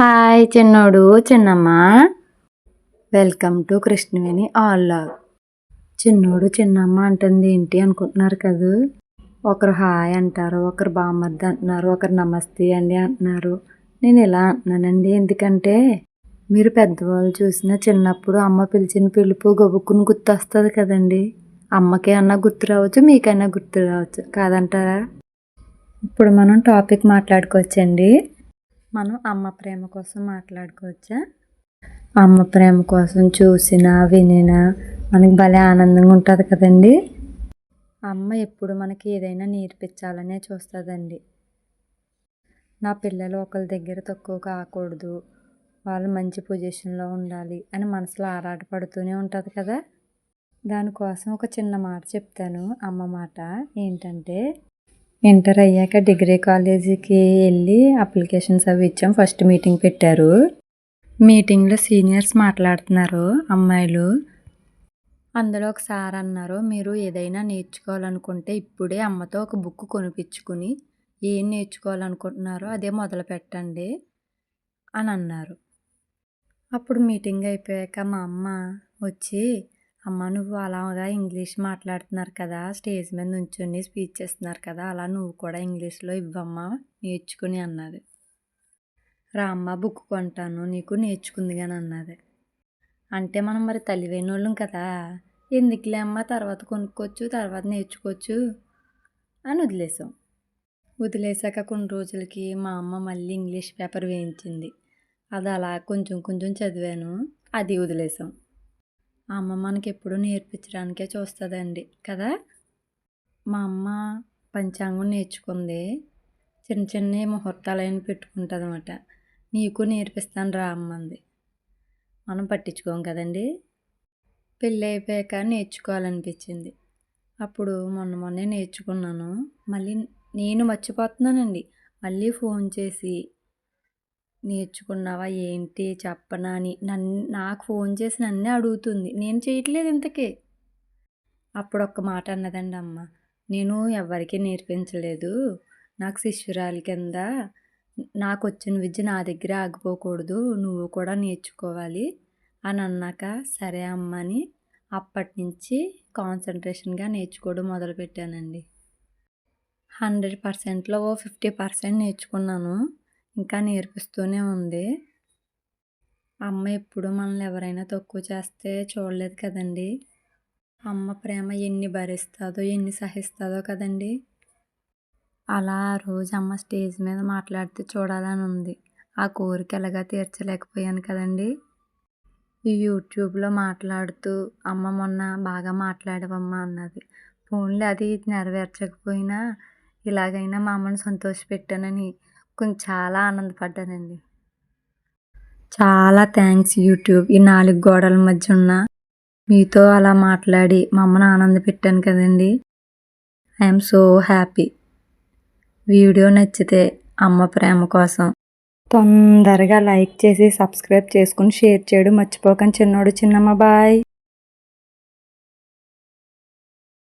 Hi చిన్నోడు చిన్నమ్మ. Welcome to Krishnaveni all love చిన్నోడు చిన్నమ్మ అంటుంది ఏంటి అనుకుంటున్నారు కదా? ఒకరు హాయ్ అంటారు ఒకరు బామ్మద్ది అంటున్నారు ఒకరు నమస్తే అండి అంటున్నారు. నేను ఇలా అంటున్నానండి ఎందుకంటే మీరు పెద్దవాళ్ళు చూసిన చిన్నప్పుడు అమ్మ పిలిచిన పిలుపు గబుక్కుని గుర్తొస్తుంది కదండి. అమ్మకే అన్నా గుర్తు రావచ్చు మీకైనా గుర్తు రావచ్చు కాదంటారా? ఇప్పుడు మనం టాపిక్ మాట్లాడుకోవచ్చండి. మనం అమ్మ ప్రేమ కోసం మాట్లాడుకోవచ్చా? అమ్మ ప్రేమ కోసం చూసినా వినినా మనకి భలే ఆనందంగా ఉంటుంది కదండి. అమ్మ ఎప్పుడు మనకి ఏదైనా నేర్పించాలనే చూస్తుందండి. నా పిల్లలు ఒకరి దగ్గర తక్కువ కాకూడదు. వాళ్ళు మంచి పొజిషన్లో ఉండాలి అని మనసులో ఆరాటపడుతూనే ఉంటుంది కదా. దానికోసం ఒక చిన్న మాట చెప్తాను. అమ్మ మాట ఏంటంటే ఇంటర్ అయ్యాక డిగ్రీ కాలేజీకి వెళ్ళి అప్లికేషన్స్ అవి ఇచ్చాం. ఫస్ట్ మీటింగ్ పెట్టారు. మీటింగ్లో సీనియర్స్ మాట్లాడుతున్నారు అమ్మాయిలు. అందులో ఒక సార్ అన్నారు మీరు ఏదైనా నేర్చుకోవాలనుకుంటే ఇప్పుడే అమ్మతో ఒక బుక్ కొనిపించుకుని ఏం నేర్చుకోవాలనుకుంటున్నారో అదే మొదలు పెట్టండి అని అన్నారు. అప్పుడు మీటింగ్ అయిపోయాక మా అమ్మ వచ్చి అమ్మ నువ్వు అలాగా ఇంగ్లీష్ మాట్లాడుతున్నారు కదా స్టేజ్ మీద నుంచొని స్పీచ్ ఇస్తున్నారు కదా అలా నువ్వు కూడా ఇంగ్లీష్లో ఇవ్వమ్మా నేర్చుకుని అన్నది. రామ్మ బుక్ కొంటాను నీకు నేర్చుకుంది కానీ అన్నది. అంటే మనం మరి తల్లివైన వాళ్ళం కదా ఎందుకులే అమ్మ తర్వాత కొనుక్కోవచ్చు తర్వాత నేర్చుకోవచ్చు అని వదిలేసాం. వదిలేసాక కొన్ని రోజులకి మా అమ్మ మళ్ళీ ఇంగ్లీష్ పేపర్ వేయించింది. అది అలా కొంచెం కొంచెం చదివాను అది వదిలేసాం. అమ్మ మనకి ఎప్పుడూ నేర్పించడానికే చూస్తుందండి కదా? మా అమ్మ పంచాంగం నేర్చుకుంది. చిన్న చిన్న ముహూర్తాలైన పెట్టుకుంటుంది అనమాట నీకు నేర్పిస్తాను రా అమ్మంది మనం పట్టించుకోం కదండి? పెళ్ళి అయిపోయాక నేర్చుకోవాలనిపించింది. అప్పుడు మొన్న మొన్నే నేర్చుకున్నాను. మళ్ళీ నేను మర్చిపోతున్నానండి. మళ్ళీ ఫోన్ చేసి నేర్చుకున్నావా ఏంటి చెప్పనా అని నన్ను నాకు ఫోన్ చేసి నన్నే అడుగుతుంది. నేను చేయట్లేదు ఇంతకీ. అప్పుడు ఒక్క మాట అన్నదండి అమ్మ. నేను ఎవరికీ నేర్పించలేదు. నాకు శిష్యురాలి కింద నాకు వచ్చిన విద్య నా దగ్గర ఆగిపోకూడదు. నువ్వు కూడా నేర్చుకోవాలి అని అన్నాక సరే అమ్మ అని అప్పటి నుంచి కాన్సన్ట్రేషన్గా నేర్చుకోవడం మొదలుపెట్టానండి. హండ్రెడ్ పర్సెంట్లో ఓ ఫిఫ్టీ పర్సెంట్ నేర్చుకున్నాను. ఇంకా నేర్పిస్తూనే ఉంది. అమ్మ ఎప్పుడు మనల్ని ఎవరైనా తక్కువ చేస్తే చూడలేదు కదండి? అమ్మ ప్రేమ ఎన్ని భరిస్తుందో ఎన్ని సహిస్తుందో కదండి? అలా ఆ రోజు అమ్మ స్టేజ్ మీద మాట్లాడితే చూడాలని ఉంది. ఆ కోరిక ఎలాగా తీర్చలేకపోయాను కదండి? ఈ యూట్యూబ్లో మాట్లాడుతూ అమ్మ మొన్న బాగా మాట్లాడవమ్మా అన్నది. ఫోన్లో అది నెరవేర్చకపోయినా ఇలాగైనా మా అమ్మని సంతోషపెట్టానని కొంచెం చాలా ఆనందపడ్డానండి. చాలా థ్యాంక్స్ యూట్యూబ్ ఈ నాలుగు గోడల మధ్య ఉన్న మీతో అలా మాట్లాడి మా అమ్మను ఆనంద పెట్టాను కదండి. ఐఎమ్ సో హ్యాపీ వీడియో నచ్చితే అమ్మ ప్రేమ కోసం తొందరగా లైక్ చేసి సబ్స్క్రైబ్ చేసుకుని షేర్ చేయడం మర్చిపోకండి. చిన్నోడు చిన్నమ్మ బాయ్.